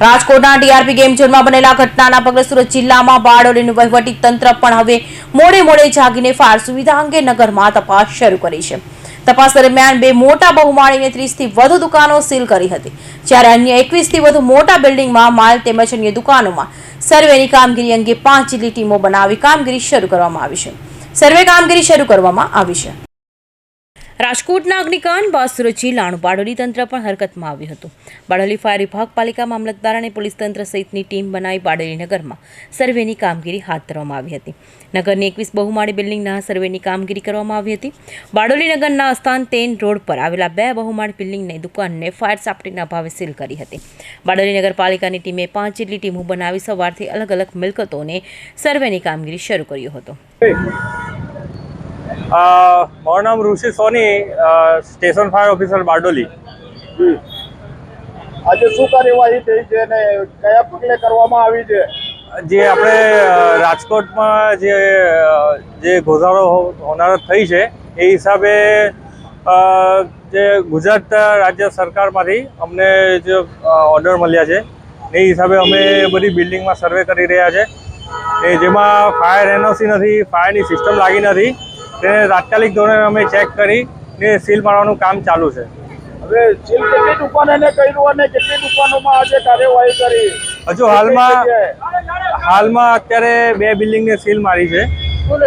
રાજકોટના TRP game ઝોનમાં બનેલા ઘટનાના પગલે સુરત જિલ્લામાં બારડોલીનું વહીવટી તંત્ર પણ હવે મોડે મોડે જાગીને ફાયર સુવિધા અંગે નગરમાં તપાસ શરૂ કરી છે. તપાસ દરમિયાન બે મોટા બહુમાળીને ત્રીસથી વધુ દુકાનો સીલ કરી હતી. જ્યારે અન્ય એકવીસથી વધુ મોટા બિલ્ડિંગમાં માલ તેમજ અન્ય દુકાનોમાં સર્વેની કામગીરી અંગે પાંચ જેટલી ટીમો બનાવી કામગીરી શરૂ કરવામાં આવી છે. સર્વે કામગીરી શરૂ કરવામાં આવી છે. રાજકોટના અગ્નિકાંડ બાદ સુરત જિલ્લાનું બારડોલી તંત્ર પણ હરકતમાં આવ્યું હતું. બારડોલી ફાયર વિભાગ, પાલિકા મામલતદાર અને પોલીસ તંત્ર સહિતની ટીમ બનાવી બારડોલી નગરમાં સર્વેની કામગીરી હાથ ધરવામાં આવી હતી. નગરની એકવીસ બહુમાળી બિલ્ડિંગના સર્વેની કામગીરી કરવામાં આવી હતી. બારડોલી નગરના અસ્થાન તેન રોડ પર આવેલા બે બહુમાળી બિલ્ડિંગની દુકાનને ફાયર સાપટીના ભાવે સીલ કરી હતી. બારડોલી નગરપાલિકાની ટીમે પાંચ જેટલી ટીમો બનાવી સવારથી અલગ અલગ મિલકતોને સર્વેની કામગીરી શરૂ કર્યો હતો. મારું નામ Rishi Soni station fire officer Bardoli. આજે શું કાર્યવાહી થઈ છે અને કયા પગલે કરવામાં આવી છે? જે આપણે રાજકોટમાં જે જે ગોઝારો હોનારો થઈ છે એ હિસાબે જે ગુજરાત રાજ્ય સરકારમાંથી અમને જે ઓર્ડર મળ્યા છે એ હિસાબે અમે બધી બિલ્ડિંગમાં સર્વે કરી રહ્યા છે. એ જેમાં ફાયર એનઓસી નથી ફાયરની સિસ્ટમ લાગી નથી તેને તાત્કાલિક ધોરણે અમે ચેક કરી ને સીલ મારવાનું કામ ચાલુ છે. હવે સીલ કેટલી દુકાનોને કર્યું અને કેટલી દુકાનોમાં આજે કાર્યવાહી કરી? હજુ હાલમાં હાલમાં અત્યારે બે બિલ્ડિંગને સીલ મારી છે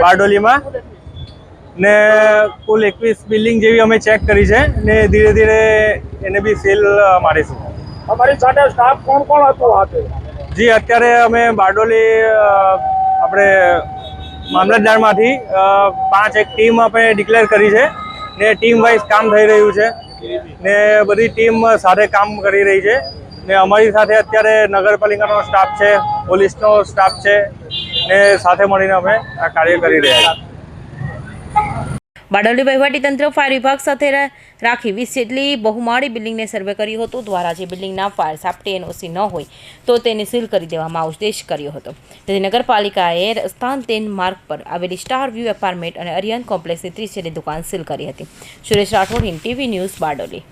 બારડોલીમાં. ને કુલ એકવીસ બિલ્ડિંગ જેવી અમે ચેક કરી છે ને ધીરે ધીરે એને બી સીલ મારીશું. અમારી સાથે સ્ટાફ કોણ કોણ હતું હાથે? જી અત્યારે અમે બારડોલી આપણે મામલતદારમાંથી પાંચ એક ટીમ આપણે ડિક્લેર કરી છે ને ટીમ વાઇઝ કામ થઈ રહ્યું છે ને બધી ટીમ સાથે કામ કરી રહી છે ને અમારી સાથે અત્યારે નગરપાલિકાનો સ્ટાફ છે, પોલીસનો સ્ટાફ છે ને સાથે મળીને અમે આ કાર્ય કરી રહ્યા છીએ. બારડોલી વહીવટીતંત્ર ફાયર વિભાગ સાથે રાખી વીસ જેટલી બહુમાળી બિલ્ડિંગને સર્વે કર્યું હતું. દ્વારા જે બિલ્ડિંગના ફાયર સાપટી એનઓસી ન હોય તો તેને સીલ કરી દેવામાં ઉદ્દેશ કર્યો હતો. તેથી નગરપાલિકાએ સ્થાન તેન માર્ગ પર આવેલી સ્ટાર વ્યૂ એપાર્ટમેન્ટ અને અરિયન કોમ્પ્લેક્સની ત્રીસ જેટલી દુકાન સીલ કરી હતી. Suresh Rathod TV news, Bardoli.